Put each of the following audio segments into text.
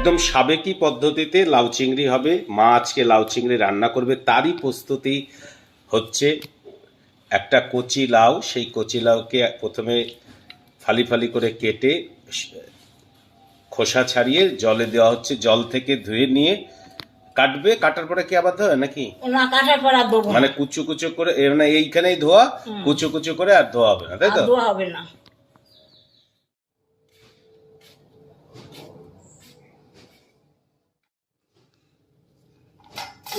একদম সাবেকি পদ্ধতিতে লাউ চিংড়ি হবে। মা আজকে লাউ চিংড়ি রান্না করবে। তারই প্রস্তুতি হচ্ছে একটা কচি লাউ। সেই কচি লাউকে প্রথমে ফালি ফালি করে কেটে খোসা ছাড়িয়ে জলে দেওয়া হচ্ছে। জল থেকে ধুয়ে নিয়ে কাটবে। কাটার পরে কি আবার ধোয়া নাকি? না কাটার পর আর মানে কুচু কুচু করে মানে এইখানেই ধোয়া কুচু কুচু করে আর ধোয়া হবে না তাই তো? ধোয়া হবে না।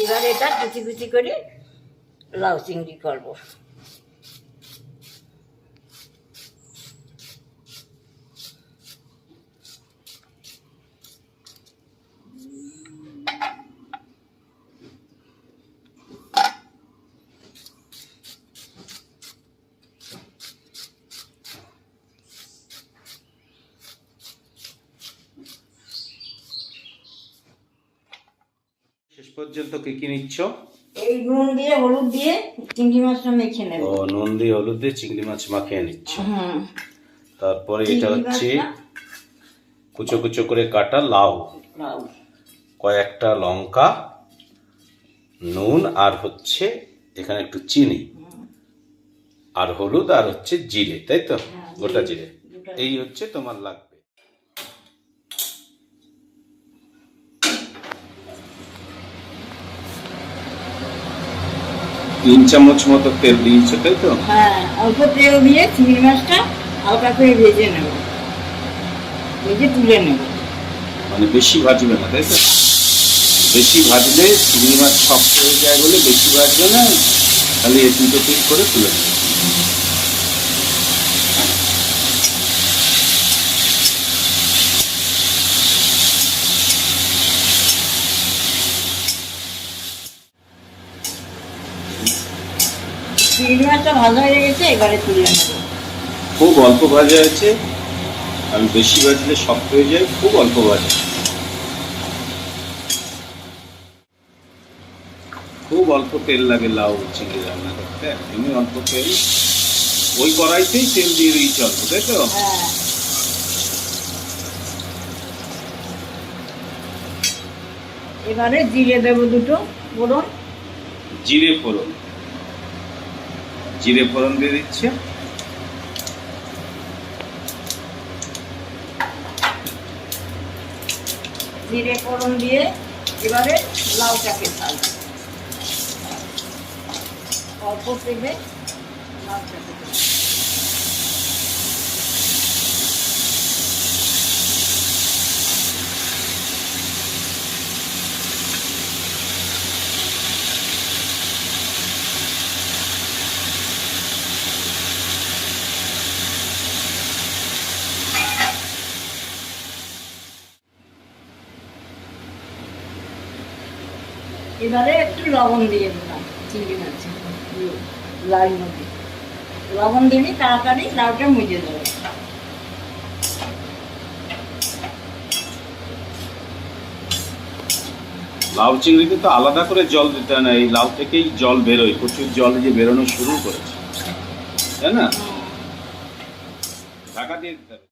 এবার এটা কুচি কুচি করে লাউ চিংড়ি করব। পর্যন্ত কি কি নিচ্ছ? এই নুন দিয়ে হলুদ দিয়ে চিংড়ি মাছটা মেখে নেব। ও নুন দিয়ে হলুদ দিয়ে চিংড়ি মাছ মাখিয়ে নিচ্ছ। হুম। তারপরে এটা হচ্ছে কুচো কুচো করে কাটা লাউ। লাউ। কয়েকটা লঙ্কা নুন আর হচ্ছে এখানে একটু চিনি। আর হলুদ আর হচ্ছে জিরে তাই তো? গোটা জিরে এই হচ্ছে তোমার লাগবে তিন চামচ মতো তেল দিয়েছ তাই তো? হ্যাঁ অল্প তেল দিয়ে চিংড়ি মাছটা হালকা করে ভেজে নেব। ভেজে তুলে নেব। মানে বেশি ভাজবে না তাই তো? বেশি ভাজলে চিংড়ি মাছ শক্ত হয়ে যায় বলে বেশি ভাজবে না? খালি এ দুটো পিস করে তুলে নেবে। চিংড়ি মাছটা ভালো হয়ে গেছে এবারে তুলে নেব। খুব অল্প ভাজা আছে। আমি বেশি ভাজলে শক্ত হয়ে যায় খুব অল্প ভাজা খুব অল্প তেল লাগে লাউ চিংড়ি রান্না করতে এমনি অল্প তেল। ওই কড়াইতেই তেল দিয়ে দিয়েছি অল্প তাই তো? হ্যাঁ। এবারে জিরে দেবো দুটো ফোড়ন। জিরে ফোড়ন। জিরে ফোড়ন দিয়ে দিচ্ছি। জিরে ফোড়ন দিয়ে এবারে লাউটাকে ভাজবো অল্প তেলে লাউটাকে এবারে একটু লবণ দিয়ে দিলাম চিংড়ি মাছে লাল মধ্যে লবণ দিলে তাড়াতাড়ি লাউটা মুজে দেবে। লাউ চিংড়িতে তো আলাদা করে জল দিতে হয় না এই লাউ থেকেই জল বেরোয় প্রচুর জল যে বেরোনো শুরু করেছে। তাই না? ঢাকা দিয়ে দিতে হবে।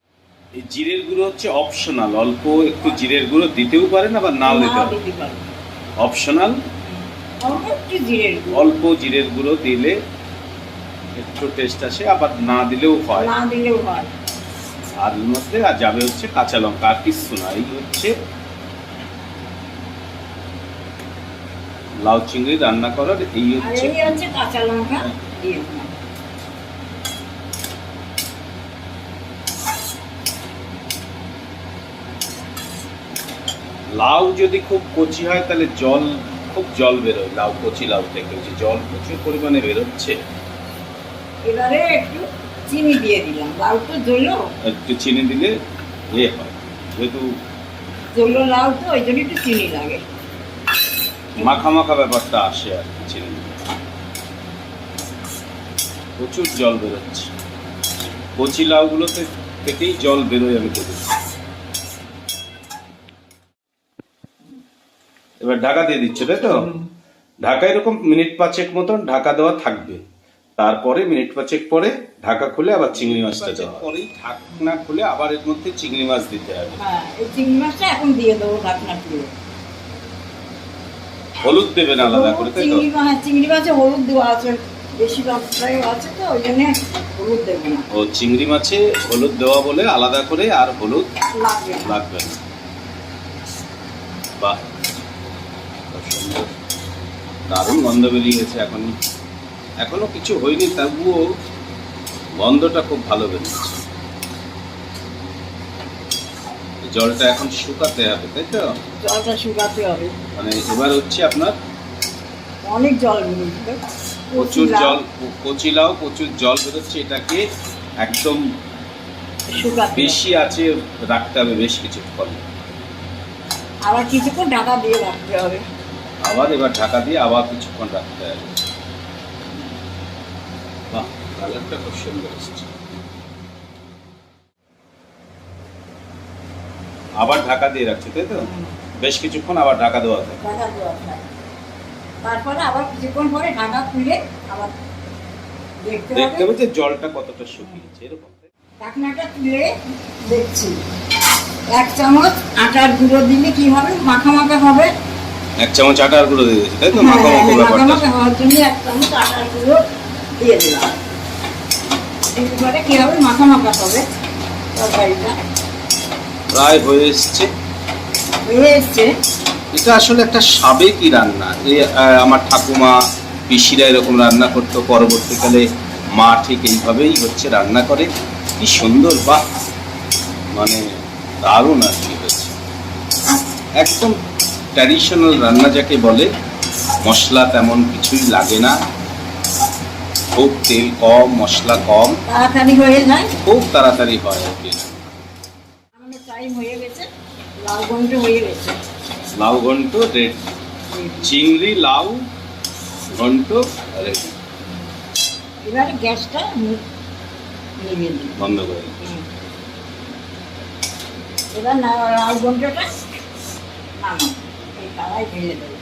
এই জিরের গুঁড়ো হচ্ছে অপশনাল অল্প একটু জিরের গুঁড়ো দিতেও পারেন আবার নাও দিতে পারেন। অপশনাল অল্প জিরের গুঁড়ো। দিলে একটু টেস্ট আসে আবার না দিলেও হয়। না দিলেও হয়। আর মধ্যে আর যাবে হচ্ছে কাঁচা লঙ্কা আর কিছু না। এই হচ্ছে লাউ চিংড়ি রান্না করার এই হচ্ছে কাঁচা লঙ্কা লাউ যদি খুব কচি হয় তাহলে জল খুব জল বেরোয়। লাউ কচি লাউ থেকে যে জল প্রচুর পরিমাণে বেরোচ্ছে। এবারে একটু চিনি দিয়ে দিলাম। লাউ তো জ্বলো। একটু চিনি দিলে এ হয়। যেহেতু জ্বলো লাউ তো ওই জন্য একটু চিনি লাগে। মাখা মাখা ব্যাপারটা আসে আর কি চিনি। প্রচুর জল বেরোচ্ছে। কচি লাউগুলোতে থেকেই জল বেরোয় আমি দেখেছি। এবার ঢাকা দিয়ে দিচ্ছে তাই তো? ঢাকা এরকম মিনিট পাঁচেক মতন ঢাকা দেওয়া থাকবে। তারপরে মিনিট পাঁচেক পরে ঢাকা খুলে আবার চিংড়ি মাছটা দেওয়া পরেই ঢাকনা খুলে আবার এর মধ্যে চিংড়ি মাছ দিতে হবে। হ্যাঁ এই চিংড়ি মাছটা এখন দিয়ে দেবো ঢাকনা খুলে। হলুদ দেবেন আলাদা করে তাই তো? চিংড়ি মাছ চিংড়ি মাছে হলুদ দেওয়া আছে বেশি মাত্রায় আছে তো ওই জন্য হলুদ দেবো না। ও চিংড়ি মাছে হলুদ দেওয়া বলে আলাদা করে আর হলুদ লাগবে লাগবে না। বাহ। খুব দারুণ গন্ধ বেরিয়ে গেছে এখন। এখনও কিছু হয়নি তবুও গন্ধটা খুব ভালো বেরিয়েছে। জলটা এখন শুকাতে হবে তাই তো? জলটা শুকাতে হবে। মানে এবার হচ্ছে আপনার অনেক জল বেরোবে প্রচুর জল কচি লাউ প্রচুর জল বেরোচ্ছে এটাকে একদম বেশি আছে রাখতে হবে বেশ কিছুক্ষণ। আবার কিছুক্ষণ ঢাকা দিয়ে রাখতে হবে। আবার এবার ঢাকা দিয়ে আবার কিছুক্ষণ রাখতে হবে। বাহ কালারটা খুব সুন্দর এসেছে। আবার ঢাকা দিয়ে রাখছি তাই তো? বেশ কিছুক্ষণ আবার ঢাকা দেওয়া থাকে। ঢাকা দেওয়া থাকে। তারপরে আবার কিছুক্ষণ পরে ঢাকা খুলে আবার দেখতে দেখতে হবে যে জলটা কতটা শুকিয়েছে এরকম। তাই? ঢাকনাটা তুলে দেখছি। এক চামচ আটার গুঁড়ো দিলে কি হবে? মাখা মাখা হবে। এক চামচ আটার গুঁড়ো দিয়ে দিয়েছি তাই তো? হ্যাঁ, মাখা মাখা হ্যাঁ, ব্যাপারটা হওয়ার জন্য এক চামচ আটার গুঁড়ো দিয়ে দিলাম। দিলে পরে কি হবে? মাখা মাখা হবে তরকারিটা। প্রায় হয়ে এসছে। হয়ে এসছে। এটা আসলে একটা সাবেকি রান্না। এ আমার ঠাকুমা পিসিরা এরকম রান্না করতো। পরবর্তীকালে মা ঠিক এইভাবেই হচ্ছে রান্না করে। কি সুন্দর বাহ! মানে দারুণ আর কি হয়েছে। একদম ট্র্যাডিশনাল রান্না যাকে বলে মশলা তেমন কিছুই লাগে না। খুব তেল কম মশলা কম। তাড়াতাড়ি হয়ে যায়। খুব তাড়াতাড়ি হয় আর কি। আমাদের টাইম হয়ে গেছে লাল গন্ধ হয়ে গেছে। লাউ ঘন্ট রেড চিংড়ি লাউ ঘন্ট রেডি এবারে গ্যাসটা বন্ধ করে এবার লাল গন্ধটা নামাও এই কড়াই ফেলে দেবো